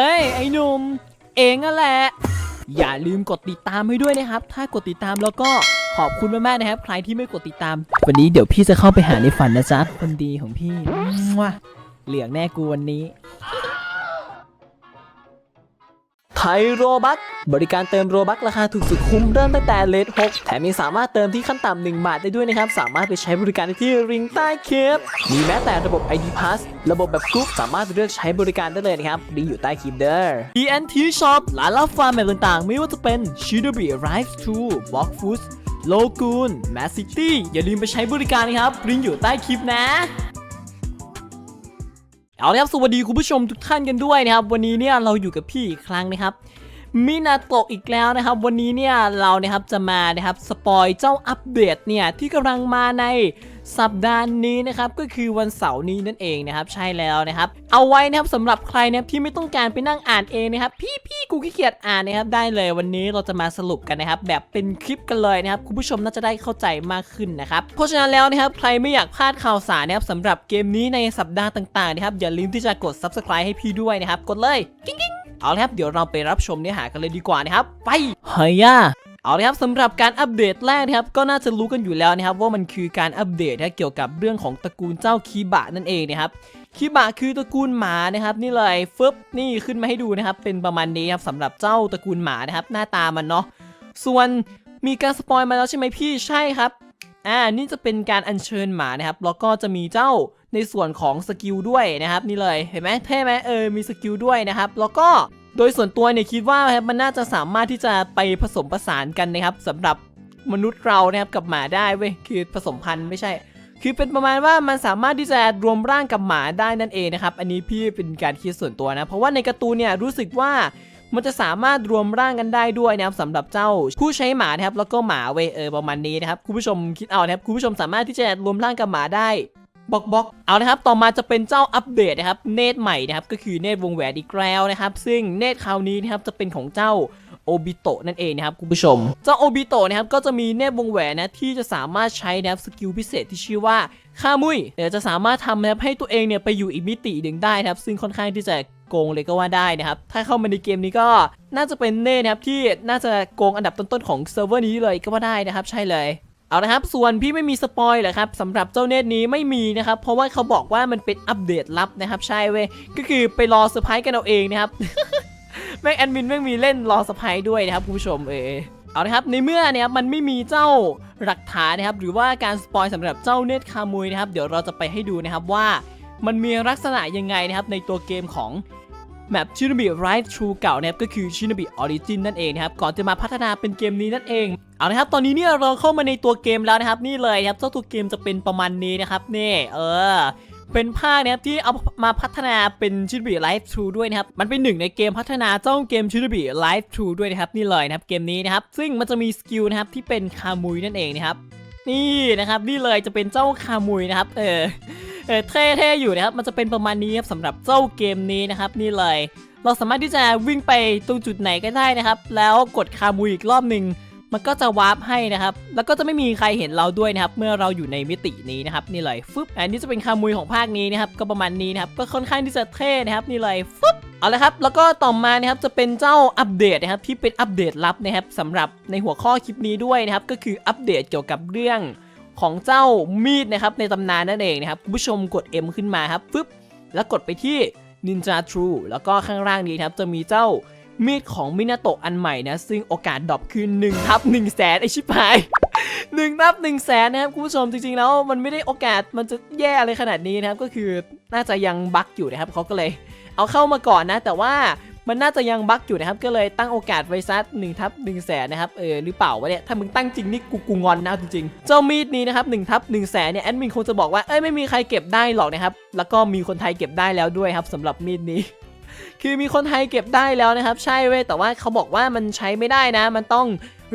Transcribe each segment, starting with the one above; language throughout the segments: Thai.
เฮ้ย ไอ้หนุ่มเองนั่นแหละ อย่าลืมกดติดตามให้ด้วยนะครับ ถ้ากดติดตามแล้วก็ขอบคุณมากๆนะครับ ใครที่ไม่กดติดตาม วันนี้เดี๋ยวพี่จะเข้าไปหาในฝันนะจ๊ะคนดีของพี่ว้าเหลืองแน่กูวันนี้ ทยโรบัคบริการเติมโรบัคราคาถูกสุดคุ้มเริ่มตั้งแต่เลท6แถมยังสามารถเติมที่ขั้นต่ำ1บาทได้ด้วยนะครับ สามารถไปใช้บริการได้ที่ริงใต้คลิปมีแม้แต่ระบบ ID Pass ระบบแบบกรุ๊ปสามารถเลือกใช้บริการได้เลยนะครับลิงก์อยู่ใต้คลิปเด้อ TNT Shop ร้านรับฟาร์มแบบต่างๆ ไม่ว่าจะเป็น Shinobi Rise 2 Block Food โลกูน Mass City อย่าลืมไปใช้บริการนะครับลิงก์อยู่ใต้คลิปนะ เอาละครับสวัสดีคุณผู้ชมทุกท่านกันด้วยนะครับ วันนี้เนี่ยเราอยู่กับพี่อีกครั้งนะครับ มินาโตะอีกแล้วนะครับ วันนี้เนี่ยเรานะครับจะมานะครับสปอยเจ้าอัปเดตเนี่ยที่กำลังมาในสัปดาห์นี้นะครับก็คือวันเสาร์นี้นั่นเองนะครับใช่แล้วนะครับ เอาไว้นะครับสำหรับใครนะครับที่ไม่ต้องการไปนั่งอ่านเองนะครับ พี่พี่กูขี้เกียจอ่านนะครับได้เลยวันนี้เราจะมาสรุปกันนะครับ แบบเป็นคลิปกันเลยนะครับคุณผู้ชมน่าจะได้เข้าใจมากขึ้นนะครับเพราะฉะนั้นแล้วนะครับใครไม่อยากพลาดข่าวสารนะครับสำหรับเกมนี้ในสัปดาห์ต่างๆนะครับอย่าลืมที่จะกด subscribe ให้พี่ด้วยนะครับกดเลยกิ๊ง เอาละครับเดี๋ยวเราไปรับชมเนื้อหากันเลยดีกว่านะครับ ไปเฮียเอาละครับสำหรับการอัปเดตแรกนะครับก็น่าจะรู้กันอยู่แล้วนะครับว่ามันคือการอัปเดตนะเกี่ยวกับเรื่องของตระกูลเจ้าคีบะนั่นเองนะครับคีบะคือตระกูลหมานะครับนี่เลยฟึบนี่ขึ้นมาให้ดูนะครับเป็นประมาณนี้ครับสำหรับเจ้าตระกูลหมานะครับหน้าตามันเนาะส่วนมีการสปอยมาแล้วใช่ไหมพี่ใช่ครับ อ่านี่จะเป็นการอัญเชิญหมานะครับแล้วก็จะมีเจ้าในส่วนของสกิลด้วยนะครับนี่เลยเห็นไหมเท่ไหมเออมีสกิลด้วยนะครับแล้วก็โดยส่วนตัวเนี่ยคิดว่าครับมันน่าจะสามารถที่จะไปผสมผสานกันนะครับสำหรับมนุษย์เรานะครับกับหมาได้เว้ยคือผสมพันธุ์ไม่ใช่ คือเป็นประมาณว่ามันสามารถที่จะรวมร่างกับหมาได้นั่นเองนะครับอันนี้พี่เป็นการคิดส่วนตัวนะ เพราะว่าในการ์ตูนเนี่ยรู้สึกว่า มันจะสามารถรวมร่างกันได้ด้วยนะครับสำหรับเจ้าผู้ใช้หมานะครับแล้วก็หมาเวเออประมาณนี้นะครับคุณผู้ชมคิดเอานะครับคุณผู้ชมสามารถที่จะรวมร่างกับหมาได้บล็อกบล็อกเอาละครับ ต่อมาจะเป็นเจ้าอัปเดตนะครับ เนตใหม่นะครับ ก็คือเนตวงแหวนอีกแล้วนะครับ ซึ่งเนตคราวนี้นะครับจะเป็นของเจ้า โอบิโตะนั่นเองนะครับคุณผู้ชม เจ้าโอบิโตะนะครับก็จะมีเนตวงแหวนนะที่จะสามารถใช้นะครับสกิลพิเศษที่ชื่อว่าค่ามุยเดี๋ยวจะสามารถทำนะครับให้ตัวเองเนี่ยไปอยู่อีกมิติหนึ่งได้นะครับ ซึ่งค่อนข้างที่จะโกงเลยก็ว่าได้นะครับ ถ้าเข้ามาในเกมนี้ก็น่าจะเป็นเน่นะครับที่น่าจะโกงอันดับต้นๆของเซิร์ฟเวอร์นี้เลยก็ว่าได้นะครับใช่เลยเอาละครับ ส่วนพี่ไม่มีสปอยเหรอครับสำหรับเจ้าเนตนี้ไม่มีนะครับ เพราะว่าเขาบอกว่ามันเป็นอัปเดตลับนะครับ ใช่เว้ยก็คือไปรอเซอร์ไพรส์กันเอาเองนะครับ แม่งแอดมินแม่งมีเล่นรอเซอร์ไพรด้วยนะครับคุณผู้ชมเออเอาละครับในเมื่อเนี่ยมันไม่มีเจ้าหลักฐานนะครับ หรือว่าการสปอยสำหรับเจ้าเนตคามุยนะครับ เดี๋ยวเราจะไปให้ดูนะครับว่า มันมีลักษณะยังไงนะครับ ในตัวเกมของแมปชิน o บิ Right True เก่านะครับก็คือชิน o บิ Origin นั่นเองนะครับก่อนจะมาพัฒนาเป็นเกมนี้นั่นเองเอาละครับตอนนี้เนี่ยเราเข้ามาในตัวเกมแล้วนะครับ นี่เลยครับเจ้าตัวเกมจะเป็นประมาณนี้นะครับนี่เออ เป็นภาคนะครับที่เอามาพัฒนาเป็นชินบิ Live True ด้วยนะครับ มันเป็นหนึ่งในเกมพัฒนาเจ้าเกมชินบิ Live True ด้วยนะครับนี่เลยนะครับเกมนี้นะครับ ซึ่งมันจะมีสกิลนะครับที่เป็นคามุยนั่นเองนะครับนี่นะครับนี่เลยจะเป็นเจ้าคามุยนะครับ เออเออเท่ๆอยู่นะครับ มันจะเป็นประมาณนี้ครับสำหรับเจ้าเกมนี้นะครับ นี่เลย เราสามารถที่จะวิ่งไปตรงจุดไหนก็ได้นะครับ แล้วกดคามูอีกรอบหนึ่ง มันก็จะวาร์ปให้นะครับ แล้วก็จะไม่มีใครเห็นเราด้วยนะครับ เมื่อเราอยู่ในมิตินี้นะครับนี่เลยฟึบอันนี้จะเป็นคามูของภาคนี้นะครับ ก็ประมาณนี้นะครับ ก็ค่อนข้างที่จะเท่นะครับนี่เลยฟึบเอาละครับ แล้วก็ต่อมานะครับจะเป็นเจ้าอัปเดตนะครับที่เป็นอัปเดตลับนะครับสำหรับในหัวข้อคลิปนี้ด้วยนะครับ ก็คืออัปเดตเกี่ยวกับเรื่องของเจ้ามีดนะครับในตำนานนั่นเองนะครับคุณผู้ชมกด M ขึ้นมาครับฟึบแล้วกดไปที่ Ninja True แล้วก็ข้างล่างนี้ครับจะมีเจ้า มีดของมินาโตะอันใหม่นะ ซึ่งโอกาสดรอปคือ1ทับ1แสนไอชิบหาย1ทับ1แสนนะครับคุณผู้ชมจริงๆแล้วมันไม่ได้โอกาสมันจะแย่อะไรขนาดนี้นะครับก็คือน่าจะยังบั๊กอยู่นะครับเขาก็เลย เอาเข้ามาก่อนนะ แต่ว่ามันน่าจะยังบั๊กอยู่นะครับก็เลยตั้งโอกาสไว้ซัด1ทับ1แสนนะครับเออหรือเปล่าวะเนี่ยถ้ามึงตั้งจริงนี่กูกูงอนนะจริงๆเจ้ามีดนี้นะครับ1ทับ1แสนเนี่ยแอดมินคงจะบอกว่าเอ้ยไม่มีใครเก็บได้หรอกนะครับแล้วก็มีคนไทยเก็บได้แล้วด้วยครับสำหรับมีดนี้ คือมีคนไทยเก็บได้แล้วนะครับ ใช่เว้ยแต่ว่าเขาบอกว่ามันใช้ไม่ได้นะ มันต้อง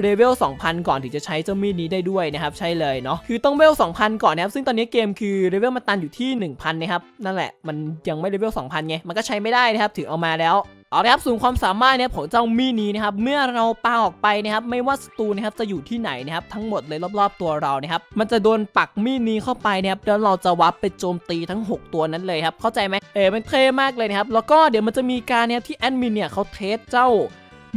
เลเวล 2,000 ก่อนถึงจะใช้เจ้ามีดนี้ได้ด้วยนะครับใช่เลยเนาะคือต้องเลเวล 2,000 ก่อนนะครับซึ่งตอนนี้เกมคือเลเวลมันตันอยู่ที่ 1,000นะครับนั่นแหละมันยังไม่เลเวล 2,000ไงมันก็ใช้ไม่ได้นะครับถึงเอามาแล้วเอาละครับส่วนความสามารถเนะครับของเจ้ามีดนี้นะครับเมื่อเราปาออกไปนะครับไม่ว่าศัตรูนะครับจะอยู่ที่ไหนนะครับทั้งหมดเลยรอบๆตัวเรานะครับมันจะโดนปักมีดนี้เข้าไปนะครับแล้วเราจะวับไปโจมตีทั้ง 6 ตัวนั้นเลยครับเข้าใจไหมเออมันเท่มากเลยนะครับแล้วก็เดี๋ยวมันจะมีการนะครับที่แอดมินเนี่ยเขาเทสเจ้า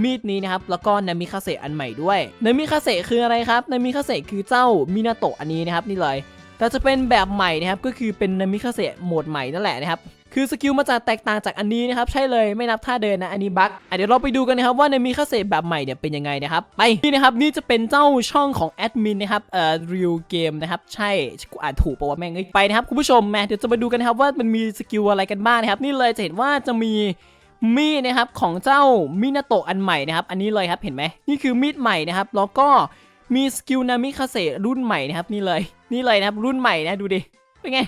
มีดนี้นะครับแล้วก็นามิคาเซอันใหม่ด้วยนามิคาเซคืออะไรครับนามิคาเซคือเจ้ามินาโตะอันนี้นะครับนี่เลยแต่จะเป็นแบบใหม่นะครับก็คือเป็นนามิคาเซโหมดใหม่นั่นแหละนะครับคือสกิลมันจะแตกต่างจากอันนี้นะครับใช่เลยไม่นับท่าเดินนะอันนี้บั๊กเดี๋ยวเราไปดูกันนะครับว่านามิคาเซแบบใหม่เนี่ยเป็นยังไงนะครับไปนี่นะครับนี่จะเป็นเจ้าช่องของแอดมินนะครับเอ่อรีวเกมนะครับใช่กูอ่านถูกปะวะแม่งไปนะครับคุณผู้ชมแมาเดี๋ยวจะมาดูกันนะครับว่ามันมีสกิลอะไรกันบ้างนะครับนี่เลยจะเห็นว่าจะมี มีดนะครับของเจ้ามินาโตะอันใหม่นะครับ อันนี้เลยครับเห็นไหมนี่คือมีดใหม่นะครับ แล้วก็มีสกิลนามิคาเซรุ่นใหม่นะครับนี่เลย นี่เลยนะครับรุ่นใหม่นะดูดิเป็นไง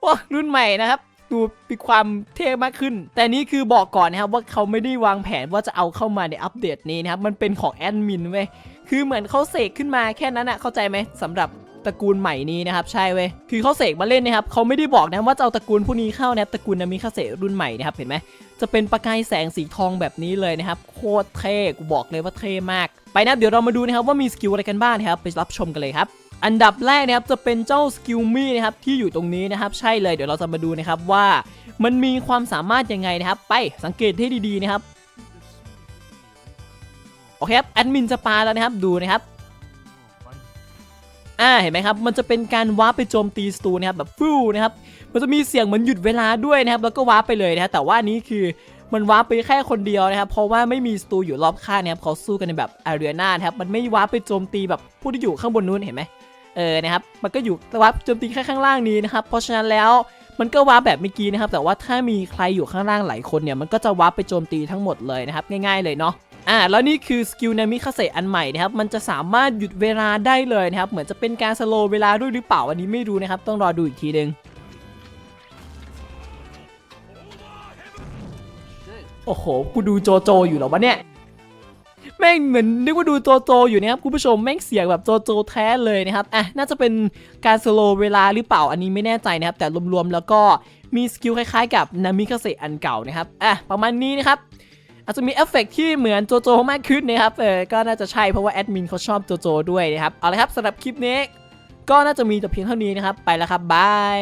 โอ้รุ่นใหม่นะครับดูมีความเท่มากขึ้น แต่นี่คือบอกก่อนนะครับว่าเขาไม่ได้วางแผนว่าจะเอาเข้ามาในอัปเดตนี้นะครับ มันเป็นของแอดมินเว้ย คือเหมือนเขาเสกขึ้นมาแค่นั้นอะเข้าใจไหมสำหรับ ตระกูลใหม่นี้นะครับใช่เว้ยคือเขาเสกมาเล่นนะครับเขาไม่ได้บอกนะว่าจะเอาตระกูลผู้นี้เข้านะครับตระกูลนามิคาเซรุ่นใหม่นะครับเห็นไหมจะเป็นประกายแสงสีทองแบบนี้เลยนะครับโคตรเท่กูบอกเลยว่าเท่มาก ไปนะเดี๋ยวเรามาดูนะครับว่ามีสกิลอะไรกันบ้างนะครับไปรับชมกันเลยครับอันดับแรกนะครับจะเป็นเจ้าสกิลมี่นะครับที่อยู่ตรงนี้นะครับใช่เลยเดี๋ยวเราจะมาดูนะครับว่ามันมีความสามารถยังไงนะครับ ไปสังเกตให้ดีๆนะครับโอเคครับแอดมินจะปาแล้วนะครับดูนะครับ อ่าเห็นไหมครับ มันจะเป็นการวาร์ปไปโจมตีสตูนะครับแบบฟู่นะครับมันจะมีเสียงเหมือนหยุดเวลาด้วยนะครับ แล้วก็วาร์ปไปเลยนะครับแต่ว่านนี้คือมันวาร์ปไปแค่คนเดียวนะครับ เพราะว่าไม่มีสตูอยู่รอบข้างนะครับเขาสู้กันในแบบอารีนานะครับมันไม่วาร์ปไปโจมตีแบบผู้ที่อยู่ข้างบนนู้นเห็นไหมเออนะครับมันก็อยู่วาร์ปโจมตีแค่ข้างล่างนี้นะครับเพราะฉะนั้นแล้วมันก็วาร์ปแบบเมื่อกี้นะครับ แต่ว่าถ้ามีใครอยู่ข้างล่างหลายคนเนี่ยมันก็จะวาร์ปไปโจมตีทั้งหมดเลยนะครับ ง่ายๆเลยเนาะ อ่าแล้วนี่คือสกิลนามิคาเซอันใหม่นะครับมันจะสามารถหยุดเวลาได้เลยนะครับเหมือนจะเป็นการสโลว์เวลาด้วยหรือเปล่าอันนี้ไม่รู้นะครับต้องรอดูอีกทีนึงโอ้โห กูดูโจโจอยู่หรอวะเนี่ย แม่งเหมือนนึกว่าดูโจโจอยู่นะครับคุณผู้ชมแม่งเสียงแบบโจโจแท้เลยนะครับ อะ น่าจะเป็นการสโลว์เวลาหรือเปล่าอันนี้ไม่แน่ใจนะครับ แต่รวมๆแล้วก็มีสกิลคล้ายๆกับนามิคาเซอันเก่านะครับ อะ ประมาณนี้นะครับ อาจจะมีเอฟเฟกต์ที่เหมือนโจโจมากขึ้นนะครับเออก็น่าจะใช่เพราะว่าแอดมินเขาชอบโจโจด้วยนะครับเอาละครับสำหรับคลิปนี้ก็น่าจะมีแต่เพียงเท่านี้นะครับไปแล้วครับบาย